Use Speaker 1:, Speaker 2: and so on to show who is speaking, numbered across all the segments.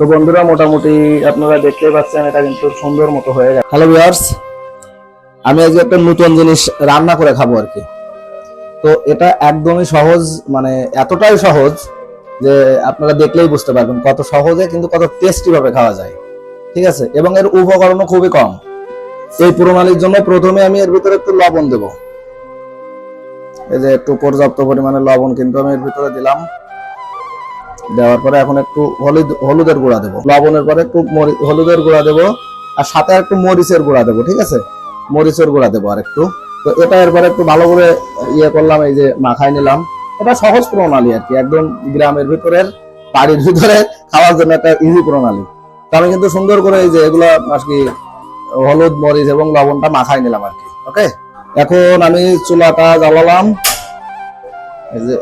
Speaker 1: তো বন্ধুরা, মোটামুটি আপনারা দেখতেই পাচ্ছেন, এটা কিন্তু সুন্দর মতো হয়ে গেছে। হ্যালো ভিউয়ার্স আমি আজকে একটা নতুন জিনিস রান্না করে খাব আর কি। তো এটা একদমই সহজ মানে এতটাই সহজ যে আপনারা দেখলেই বুঝতে পারবেন কত সহজে কিন্তু কত টেস্টি ভাবে খাওয়া যায়। ঠিক আছে? এবং এর উপকরণও খুবই কম। এই প্রণালীর জন্য প্রথমে আমি এর ভিতরে একটু লবণ দেব। এই যে একটু পর্যাপ্ত পরিমাণে লবণ কিন্তু আমি এর ভিতরে দিলাম। দেওয়ার পরে এখন একটু হলুদ, হলুদের গুঁড়া দেবো। লবণের পরে একটু হলুদের গুঁড়া দেবো, আর সাথে একটু মরিচের গুঁড়া দেবো, ঠিক আছে? মরিচের গুঁড়া দেবো আর একটু। তো এটা এরপরে একটু ভালো করে ইয়ে করলাম, এই যে মাখাই নিলাম। এটা সহজ প্রণালী আর কি, একদম গ্রামের ভিতরের, বাড়ির ভিতরে খাওয়ার জন্য একটা ইজি প্রণালী। তো আমি কিন্তু সুন্দর করে এই যে এগুলো আর কি, হলুদ, মরিচ এবং লবণটা মাখাই নিলাম আর কি ওকে এখন আমি চুলাটা জ্বালালাম। এই যে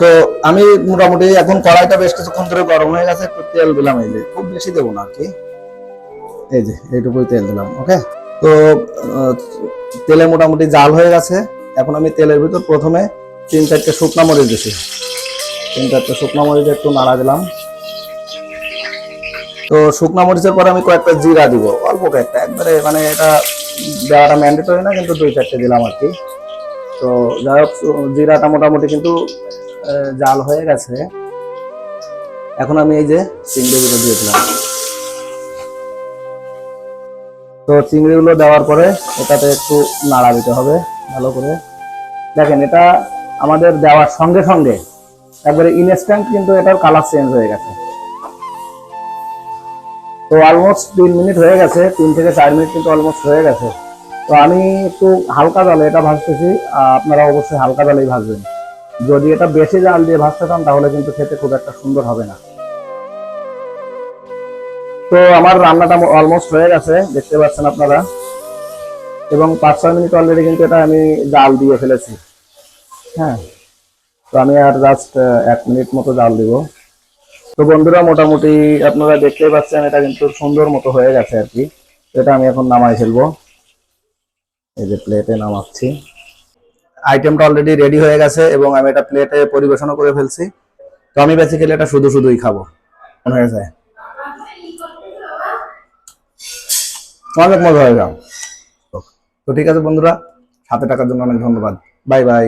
Speaker 1: তো আমি মোটামুটি এখন কড়াইটা বেশ কিছুক্ষণ ধরে গরম হয়ে গেছে, একটু তেল দিলাম, এই যে খুব বেশি দেবো না আর কি। এই যে, এইটুকুই তেল দিলাম, ওকে? তো তেলে মোটামুটি জাল হয়ে গেছে। এখন আমি তেলের ভিতর প্রথমে তিন চারটে শুকনো মরিচ দিছি। তিন চারটে শুকনো মরিচ একটু নাড়া দিলাম। তো শুকনো মরিচের পরে আমি কয়েকটা জিরা দিব, অল্প কয়েকটা, একবারে মানে এটা দেওয়াটা ম্যান্ডেটরি না, কিন্তু দুই চারটে দিলাম আর কি। তো যাই হোক, জিরাটা মোটামুটি কিন্তু জাল হয়ে গেছে। এখন আমি এই যে চিংড়িগুলো দিয়ে দিলাম। তো চিংড়িগুলো দেওয়ার পরে এটাতে একটু নাড়া দিতে হবে, ভালো করে। দেখেন, এটা আমাদের দেওয়ার সঙ্গে সঙ্গে একবারে ইনস্ট্যান্ট কিন্তু এটার কালার চেঞ্জ হয়ে গেছে। তো অলমোস্ট তিন মিনিট হয়ে গেছে, তিন থেকে চার মিনিট কিন্তু অলমোস্ট হয়ে গেছে। তো আমি একটু হালকা জালে এটা ভাজতেছি আপনারা অবশ্যই হালকা জালেই ভাজবেন। যদি এটা বেশি জাল দিয়ে ভাজতে চান, তাহলে কিন্তু খেতে খুব একটা সুন্দর হবে না। তো আমার রান্নাটা অলমোস্ট হয়ে গেছে, দেখতে পাচ্ছেন আপনারা। এবং পাঁচ, ছয় মিনিট অলরেডি কিন্তু এটা আমি জাল দিয়ে ফেলেছি। হ্যাঁ তো আমি আর জাস্ট এক মিনিট মতো জাল দিব। তো বন্ধুরা, মোটামুটি আপনারা দেখতেই পাচ্ছেন, এটা কিন্তু সুন্দর মতো হয়ে গেছে আর কি। এটা আমি এখন নামাই ফেলব। এই যে প্লেটে নামাচ্ছি। আইটেমটা অলরেডি রেডি হয়ে গেছে এবং আমি এটা প্লেটে পরিবেশনও করে ফেলছি। তো আমি বেসিক্যালি এটা শুধু শুধুই খাব। মনে হয়ে যায়? অনেক মজা হয়ে যাও। তো ঠিক আছে বন্ধুরা, সাথে টাকার জন্য অনেক ধন্যবাদ। Bye bye.